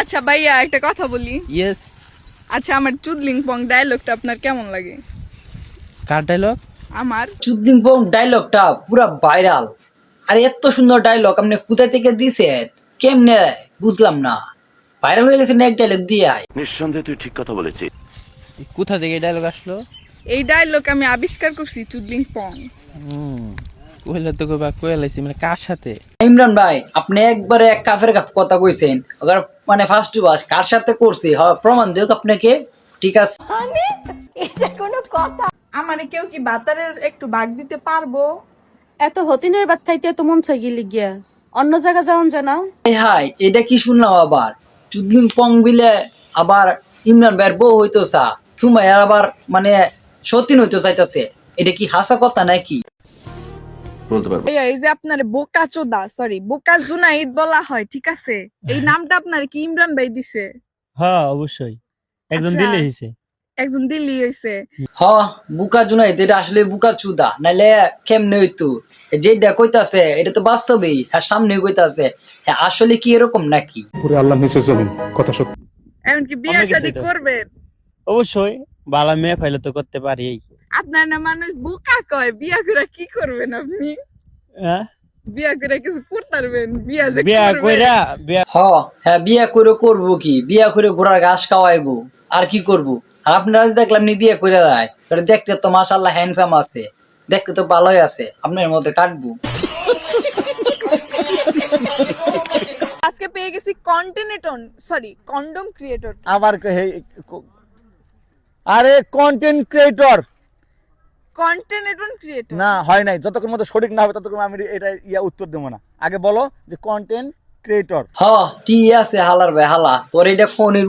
আচ্ছা ভাইয়া একটা কথা বলি। ইয়েস আচ্ছা আমার চুদলিং পং ডায়লগটা আপনার কেমন লাগে? কার ডায়লগ আমার। চুদলিং পং ডায়লগটা পুরা ভাইরাল আর এত সুন্দর ডায়লগ আপনি কোথায় থেকে দিছেন? কেমনে? বুঝলাম না। ভাইরাল হয়ে গেছে এক ডায়লগ দিয়ে আয় নিঃসন্দেহে তুই ঠিক কথা বলেছিস। কোথা থেকে ডায়লগ আসলো? এই ডায়লগ আমি আবিষ্কার করছি চুদলিং পং। হুম কইলে তো কইলাইছি মানে কার সাথে? ইমরান ভাই আপনি একবারে এক কাফের কাফ কথা কইছেন। মানে ফার্স্ট বাস কার সাথে করছি? প্রমাণ দিও আপনাকে। ঠিক আছে? এটা কোনো কথা। আমারে কেউ কি বাতারের একটু ভাগ দিতে পারব? এত হতিনের ভাত খাইতে এত মন চাই গেলি গিয়া। অন্য জায়গা যাওন জানাও। এই হাই এটা কি শুনলাম আবার? চুদলিং পং বিলে আবার ইমরান ভাইয়ের বউ হইতো চা সুমাইয়ার আবার মানে সতীন হইতো চাইতাছে। এটা কি হাসা কথা নাকি? বলতে পারব। এই যে আপনার বোকা চোদা সরি বোকা জুনাইদ বলা হয় ঠিক আছে? এই নামটা আপনার কি ইমরান ভাই দিছে? হ্যাঁ অবশ্যই। একজন আচ্ছা। দিলে হইছে। একজন দিল্লি হইছে। হ বুকা জুনাইত এটা আসলে বুকা চুদা নাইলে কেমনে হইতো? যেটা কইতাছে এটা তো বাস্তবেই হ্যাঁ সামনে কইতাছে। হ্যাঁ আসলে কি এরকম নাকি? পুরো আল্লাহ নিচে জমিন কথা সত্য। এমনকি বিয়ে শাদী করবেন। অবশ্যই বালা মেয়ে ফাইলে তো করতে পারি আপনার না মানুষ বোকা কয় বিয়া করে কি করবেন আপনি? হ্যাঁ? বিয়া করে কিছু করতে পারবেন বিয়া যে বিয়া কইরা বিয়া হ হ্যাঁ বিয়া করে করব কি? বিয়া করে ঘোড়ার ঘাস খাওয়াইবো। আর কি করব? আপনারা দেখলাম নি বিয়ে করে দেয় তাহলে দেখতে তো মাশাল্লাহ হ্যান্ডসাম আছে। দেখতে তো ভালোই আছে। আপনার মধ্যে কাটবো? আজকে পেয়ে গেছি কন্টেনেটন সরি কন্ডম ক্রিয়েটর আবার হে- আরে কন্টেন্ট ক্রিয়েটর কন্টেনেটন ক্রিয়েটর না হয় নাই। যতক্ষণ মতো সঠিক না হবে ততক্ষণ আমি এটা ইয়া উত্তর দেবো না। আগে বলো যে কন্টেন্ট ক্রিয়েটর ঠিক আছে হালার ভাই হালা। তোর এটা কোনের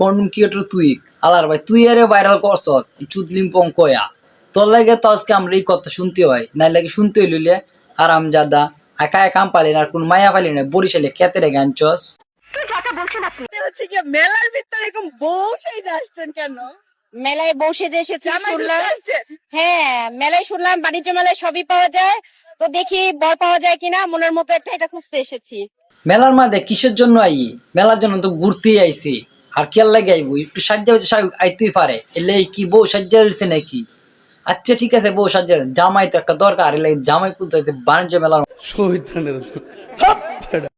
কন্ডম ক্রিয়েটর তুই। হালার ভাই তুই আরে ভাইরাল করছস। চুদলিম পং কয়া। তোর লাগে তো আজকে আমরা এই কথা শুনতে হয়। নাই লাগে শুনতে হইলে আরাম জাদা একা কাম পালি না আর কোন মায়া পালি না। বরিশালে কেতে রে হচ্ছে কি মেলার ভিতরে এরকম বউ সেই আসছেন কেন? মেলায় বসে যে এসেছি শুনলাম। হ্যাঁ মেলায় শুনলাম বাণিজ্য মেলায় সবই পাওয়া যায়। তো দেখি বর পাওয়া যায় কিনা মনের মতো একটা এটা খুঁজতে এসেছি। মেলার মাঝে কিসের জন্য আই মেলার জন্য তো ঘুরতেই আইছি। আর কেয়ার লাগে আইবো? একটু সাজ্জা স্বাভাবিক আইতেই পারে। এলে কি বউ সাজ্জা হয়েছে নাকি? আচ্ছা ঠিক আছে বউ সাজ্জা। জামাই তো একটা দরকার। এলে জামাই কুলতে হয়েছে বাণিজ্য মেলার